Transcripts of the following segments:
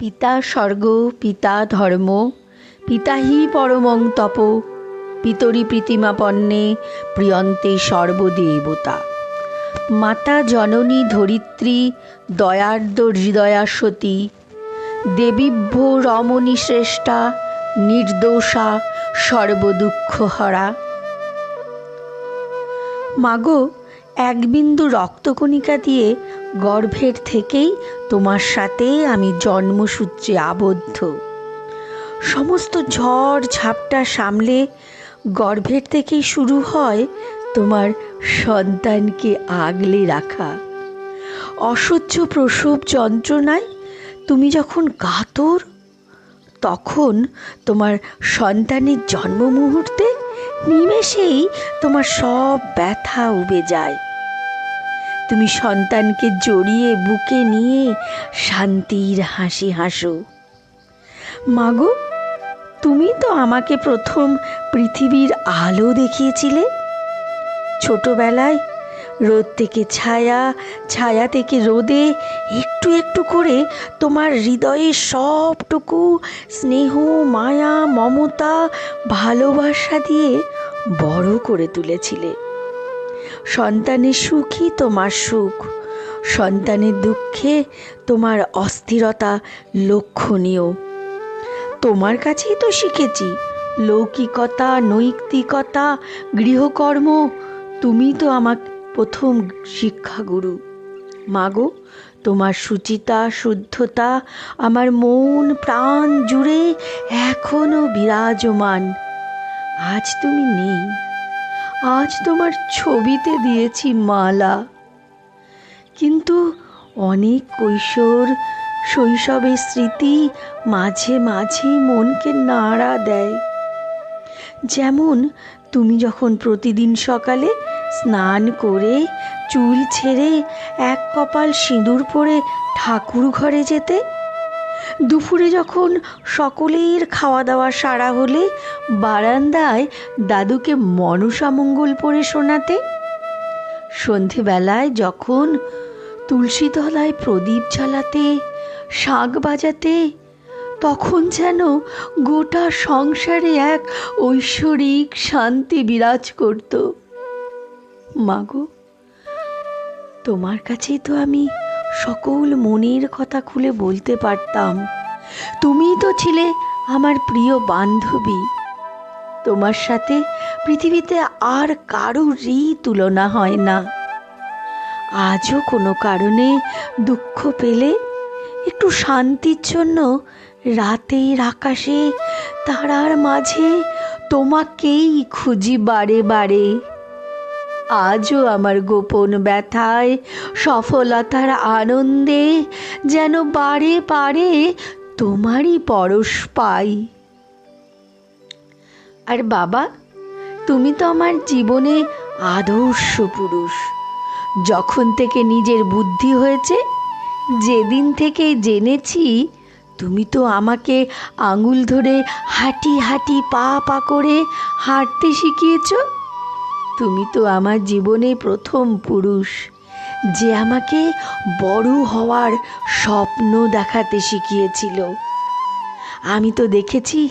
পিতা স্বর্গ, পিতা ধর্ম পিতাহি পরমং তপ, পিতরি প্রীতিমাপন্নে প্রিয়ন্তে সর্বদেবতা। মাতা জননী ধরিত্রী দয়ার্দ হৃদয়াসতী দেবীভ্য রমণী শ্রেষ্ঠা, নির্দোষা, সর্বদুঃখহরা। মাগো, এক বিন্দু রক্তকণিকা দিয়ে গর্ভের থেকেই তোমার সাথে আমি জন্মসূত্রে আবদ্ধ। সমস্ত ঝড় ঝাপটা সামলে গর্ভের থেকেই শুরু হয় তোমার সন্তানকে আগলে রাখা। অসহ্য প্রসব যন্ত্রণায় তুমি যখন কাতর, তখন তোমার সন্তানের জন্ম মুহূর্তে নিমেষেই তোমার সব ব্যথা উবে যায়। তুমি সন্তানকে জড়িয়ে বুকে নিয়ে শান্তির হাসি হাসো। মাগো, তুমি তো আমাকে প্রথম পৃথিবীর আলো দেখিয়েছিলে। ছোটবেলায় রোদ থেকে ছায়া ছায়া থেকে রোদে একটু একটু করে তোমার হৃদয়ে সবটুকু স্নেহ, মায়া, মমতা, ভালোবাসা দিয়ে বড় করে তুলেছিলে। সন্তানের সুখই তোমার সুখ। সন্তানের দুঃখে তোমার অস্থিরতা লক্ষণীয়। তোমার কাছেই তো শিখেছি, লৌকিকতা, নৈতিকতা, গৃহকর্ম তুমি তো আমার প্রথম শিক্ষাগুরু। মাগো, তোমার সুচিতা, শুদ্ধতা, আমার মন, প্রাণ জুড়ে এখনও বিরাজমান। আজ তুমি নেই। আজ তোমার ছবিতে দিয়েছি মালা। কিন্তু অনেক কৈশোর শৈশবের স্মৃতি মাঝে মাঝেই মনকে নাড়া দেয়। যেমন তুমি যখন প্রতিদিন সকালে স্নান করে চুল ছেড়ে এক কপাল সিঁদুর পরে ঠাকুর ঘরে যেতে দুপুরে যখন সকলের খাওয়া দাওয়া সারা হলে বারান্দায় দাদুকে মনসা মঙ্গল পড়ে শোনাতে, সন্ধেবেলায় যখন তুলসী তলায় প্রদীপ জ্বালাতে শাঁখ বাজাতে, তখন যেন গোটা সংসারে এক ঐশ্বরিক শান্তি বিরাজ করত। মাগো তোমার কাছেই তো আমি সকল মনের কথা খুলে বলতে পারতাম। তুমিই তো ছিলে আমার প্রিয় বান্ধবী। তোমার সাথে পৃথিবীতে আর কারোরই তুলনা হয় না। আজও কোনো কারণে দুঃখ পেলে একটু শান্তির জন্য রাতের আকাশে তারার মাঝে তোমাকেই খুঁজি বারে বারে। আজও আমার গোপন ব্যথায়, সফলতার আনন্দে যেন বারে বারে তোমারই পরশ পাই। আর বাবা, তুমি তো আমার জীবনে আদর্শ পুরুষ। যখন থেকে নিজের বুদ্ধি হয়েছে, যেদিন থেকে জেনেছি, তুমি তো আমাকে আঙুল ধরে হাঁটি হাঁটি পা পা করে হাঁটতে শিখিয়েছ। তুমি তো আমার জীবনে প্রথম পুরুষ। যে আমাকে বড় হওয়ার স্বপ্ন দেখাতে শিখিয়েছিল। আমি তো দেখেছি,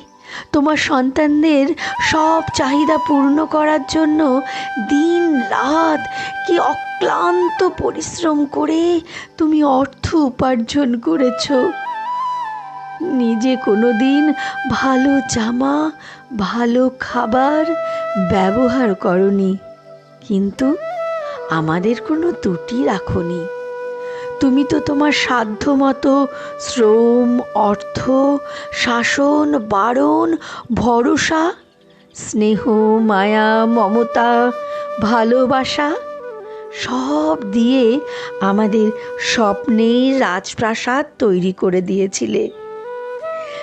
তোমার সন্তানদের সব চাহিদা পূর্ণ করার জন্য দিন রাত কি অক্লান্ত পরিশ্রম করে তুমি অর্থ উপার্জন করেছ। নিজে কোনো দিন ভালো জামা ভালো খাবার ব্যবহার করনি। কিন্তু আমাদের কোনো ত্রুটি রাখনি। তুমি তো তোমার সাধ্য মতো শ্রম, অর্থ, শাসন, বারণ, ভরসা, স্নেহ, মায়া, মমতা, ভালোবাসা, সব দিয়ে আমাদের স্বপ্নের রাজপ্রাসাদ তৈরি করে দিয়েছিলে।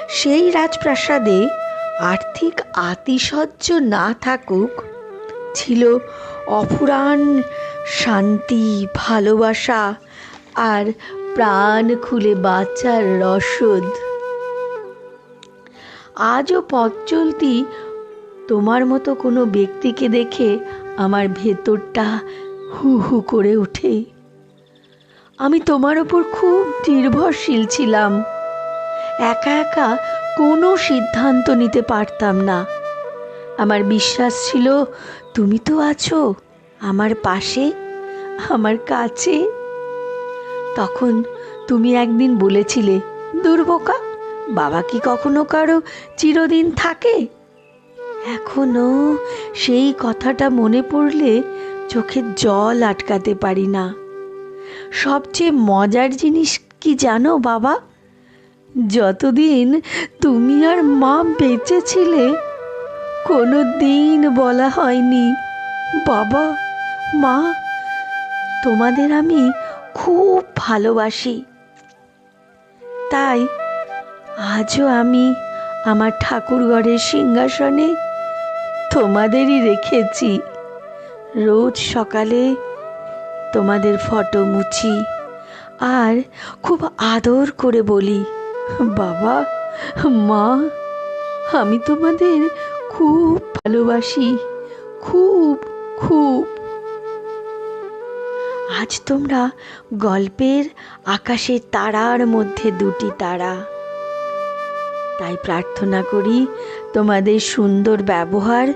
সেই রাজপ্রাসাদে আর্থিক আতিশয্য না থাকুক, ছিল অফুরান শান্তি, ভালোবাসা আর প্রাণ খুলে বাঁচার রসদ। আজও পথ চলতি তোমার মতো কোনো ব্যক্তিকে দেখে আমার ভেতরটা হু হু করে ওঠে। আমি তোমার ওপর খুব নির্ভরশীল ছিলাম। একা একা কোনো সিদ্ধান্ত নিতে পারতাম না। আমার বিশ্বাস ছিল, তুমি তো আছো আমার পাশে, আমার কাছে। তখন তুমি একদিন বলেছিলে, দুর্বোকা, বাবা কি কখনো কারও চিরদিন থাকে? এখনও সেই কথাটা মনে পড়লে চোখে জল আটকাতে পারি না। সবচেয়ে মজার জিনিস কি জানো বাবা? যতদিন তুমি আর মা বেঁচে ছিলে কোনো দিন বলা হয়নি, বাবা, মা, তোমাদের আমি খুব ভালোবাসি। তাই আজও আমি আমার ঠাকুরঘরের সিংহাসনে তোমাদেরই রেখেছি। রোজ সকালে তোমাদের ফটো মুছি, আর খুব আদর করে বলি। বাবা, মা, আমি তোমাদের খুব ভালোবাসি, খুব খুব। আজ তোমরা গল্পের আকাশের তারার মধ্যে দুটি তারা। তাই প্রার্থনা করি, তোমাদের সুন্দর ব্যবহার,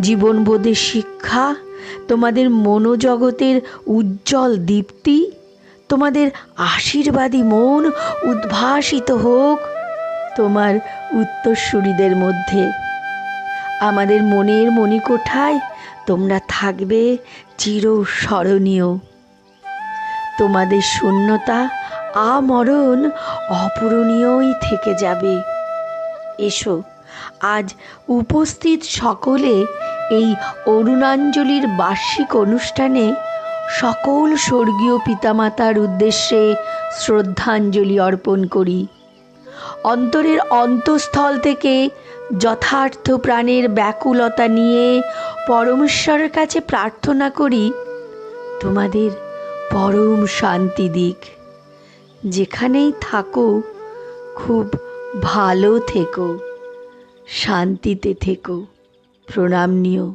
জীবনবোধের শিক্ষা, তোমাদের মনোজগতের উজ্জ্বল দীপ্তি তোমাদের আশীর্বাদী মন উদ্ভাসিত হোক। তোমার উত্তরসূরিদের মধ্যে। আমাদের মনের মণিকোঠায় তোমরা থাকবে চিরস্মরণীয়। তোমাদের শূন্যতা আমরণ অপূরণীয়ই থেকে যাবে। এসো, আজ উপস্থিত সকলে এই অরুণাঞ্জলির বার্ষিক অনুষ্ঠানে সকল স্বর্গীয় পিতামাতার উদ্দেশ্যে শ্রদ্ধাঞ্জলি অর্পণ করি। অন্তরের অন্তঃস্থল থেকে যথার্থ প্রাণের ব্যাকুলতা নিয়ে পরমেশ্বরের কাছে প্রার্থনা করি, তোমাদের পরম শান্তি দিক। যেখানেই থাকো, খুব ভালো থেকো, শান্তিতে থেকো। প্রণাম নিও।